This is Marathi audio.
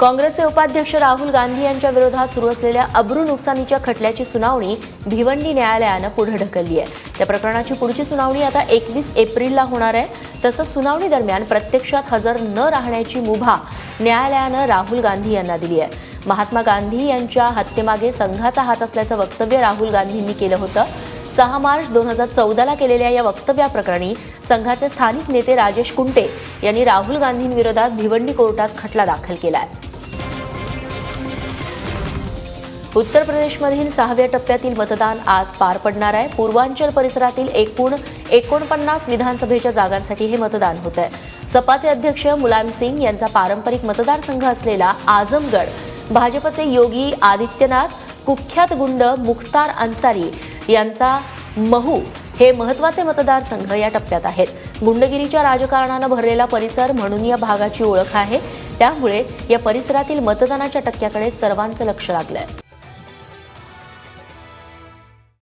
काँग्रेसचे उपाध्यक्ष राहुल गांधी यांच्या विरोधात सुरू असलेल्या अब्रू नुकसानीच्या खटल्याची सुनावणी भिवंडी न्यायालयानं पुढे ढकलली आहे. त्या प्रकरणाची पुढची सुनावणी आता एकवीस एप्रिलला होणार आहे. तसंच सुनावणी दरम्यान प्रत्यक्षात हजर न राहण्याची मुभा न्यायालयानं राहुल गांधी यांना दिली आहे. महात्मा गांधी यांच्या हत्येमागे संघाचा हात असल्याचं वक्तव्य राहुल गांधींनी केलं होतं. सहा मार्च दोन हजार चौदाला केलेल्या या वक्तव्याप्रकरणी संघाचे स्थानिक नेते राजेश कुंटे यांनी राहुल गांधींविरोधात भिवंडी कोर्टात खटला दाखल केला आहे उत्तर प्रदेशमधील सहाव्या टप्प्यातील मतदान आज पार पडणार आहे. पूर्वांचल परिसरातील एकूण एकोणपन्नास विधानसभेच्या जागांसाठी हे मतदान होत आहे. सपाचे अध्यक्ष मुलायम सिंग यांचा पारंपरिक मतदारसंघ असलेला आझमगड भाजपचे योगी आदित्यनाथ कुख्यात गुंड मुख्तार अन्सारी यांचा महू हे महत्त्वाचे मतदारसंघ या टप्प्यात आहेत. गुंडगिरीच्या राजकारणानं भरलेला परिसर म्हणून या भागाची ओळख आहे. त्यामुळे या परिसरातील मतदानाच्या टक्क्याकडे सर्वांचं लक्ष लागलंय.